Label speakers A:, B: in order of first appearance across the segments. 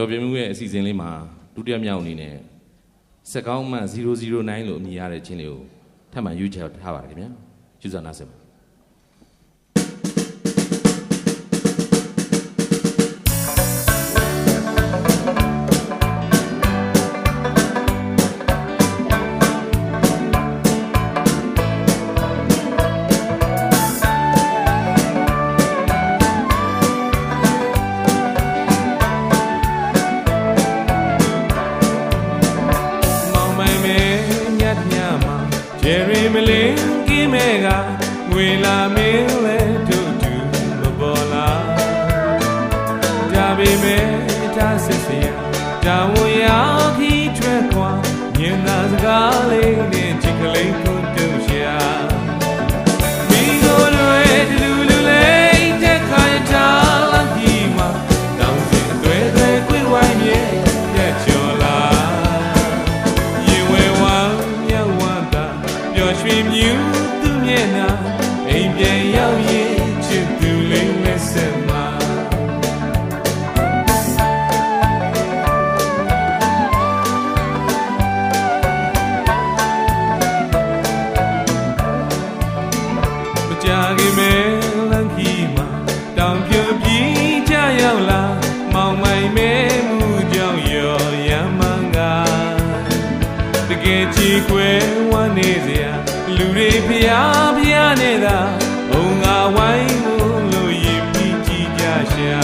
A: ကျော်ပြမှုရဲ့အစီအစဉ်လေးမှာဒုတိယမြောက်အနေနဲ့စက်ကောင်းမှ009လို့အမည်ရတဲ့ချင်းလေးကိုထပ်မံယူချထားပါတယ်ခင်ဗျာယူဇာနာစင်ပါ
B: ဂျယ်ရီမလင်းကင်းမဲကငွေလာမင်းလဲတို့တူမပေါ်လာဒါပေမဲ့ဒါစစ်စရာဒါဝန်ရခီးထွက်ခွာမြင်သာစကားလေးနဲ့ချစ်ကလေး သူမျက်နှာအိမ်ပြန်ရောက်ရင်ချစ်သူလေးနဲ့ဆက်မှာမကြခင်မဲလန်ခီမှာတောင်ပြပြကြရောက်လာမောင်မိုင်မဲမှုကြောင့်ရော်ရမ်းမန်းကတကယ်ကြည်ခွဲဝမ်းနေစရာလူတွေ ဖျားဖျားနေတာဘုံငါဝိုင်းမှုလို့ရင်ပြီးကြည်ကြရှာ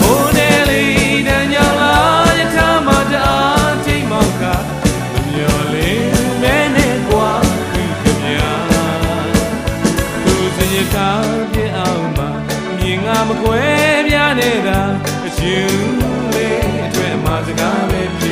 B: မိုးနေလေးတန်ကြောင်လာရထားမတအားချိန်မောက်ကမမျော်လင်းမဲနဲ့ကွာသူခင်ဗျာသူစင်ရထားပြအောင်မှာမြင်ငါမခွဲပြားနေတာအရှင်လေးအတွက်မှာစကားပဲဖြ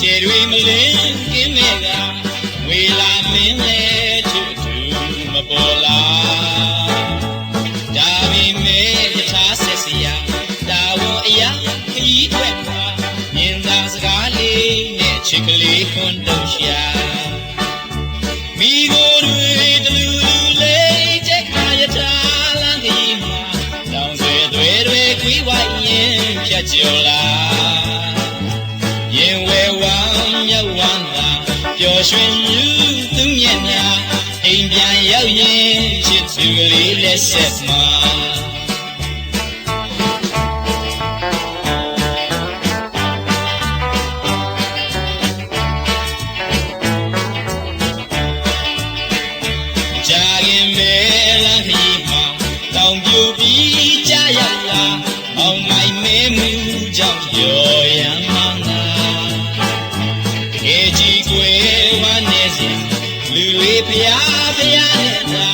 B: ခြေတွေမလင်းကင်းမဲ့က
C: ဝေလာမင်းလဲချူချူမပေါ်လာဒါပေမဲ့ယထာဆက်စရာဒါဝအရာခရီးထွက်ပါမြင်သာစကားလေးနဲ့ချစ်ကလေးခွန်းတော့ရှာမိကိုယ်တွေတလူလူလေးချက်ခါယထာလမ်းကြီးမှာတောင်ဆွေတွေတွေခွေးဝိုင်းရင်ဖြတ်ကျော်လာရင်ဝဲဝ မ်းမြတ်ဝမ်းသာပျော်ရွှင်လူသူမျက်နှာအိမ်ပြန်ရောက်ရင်ချစ်သူကလေးလက်ဆက်မှာကြာခင်ပဲလမ်းခရီးမှာတောင်ပြိုပြီး ယ်ကြီးကွယ်ဝမ်းနေစဉ်လူတွေဖျားဖျားနေတာအုံနာ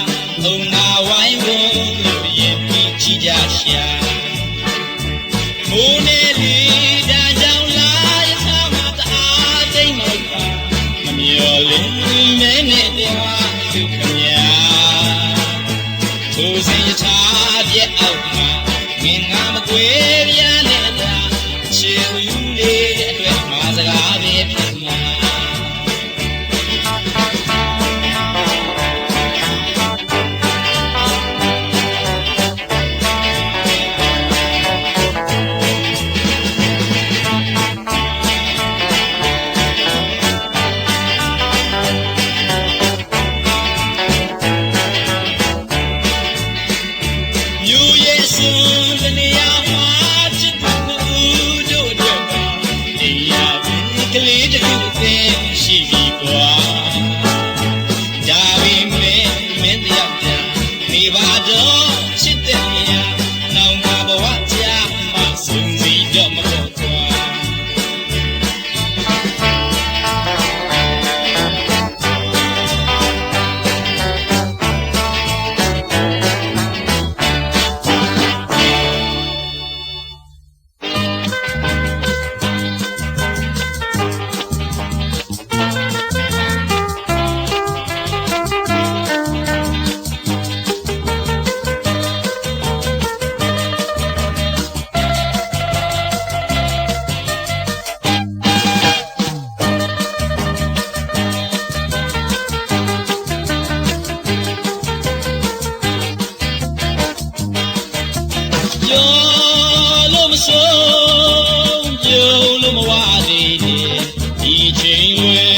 C: ချိန်ွယ်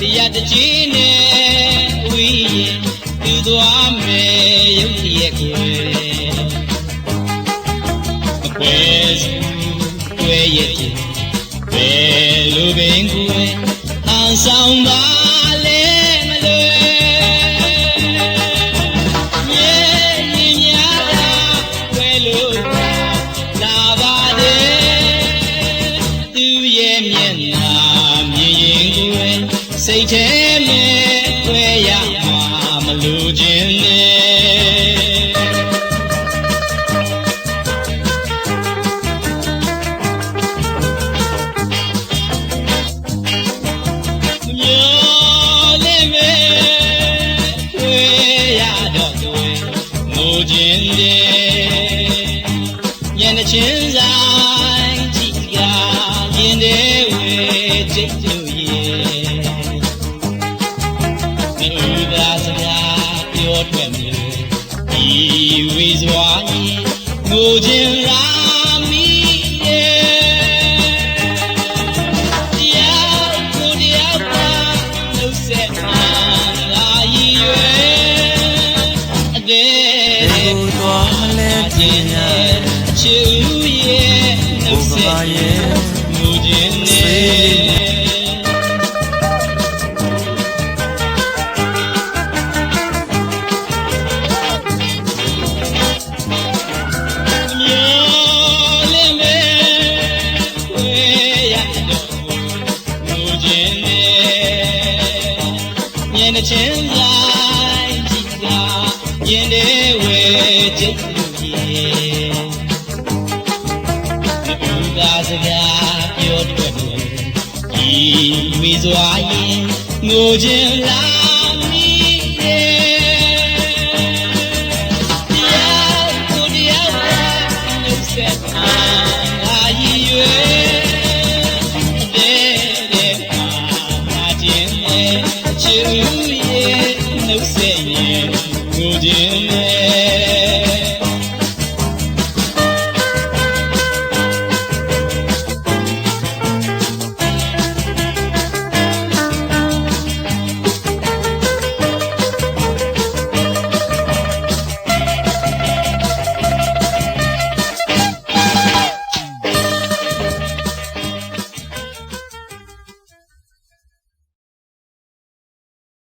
C: တရားတကြီးနဲ့ဝီးရင်သူသွားမယ်ရုပ်ရက်ွယ်အပွဲ ရမှာမလို့ခြင်းနဲ့မျိုးလေးမဲဝေးရတော့ကွယ်ငိုခြင်းတဲ့ ဝေးစွာရင်ငိုခြင်းရာမီရဲ့တရားကိုတရားပါနှုတ်ဆက်မှာလာရည်ရွယ်အတဲ့သွားလဲခြင်းရဲ့ချူရဲ့နှုတ်ဆက်ရဲ့မူခြင်းနဲ့ ဒီဝေစွာရင်ငိုခြင်းလာမီရဲ့တရားကိုတရားပါနှုတ်ဆက်မှာလာရည်ရွယ်တဲ့တဲ့ပါလာခြင်းနဲ့ချူရဲ့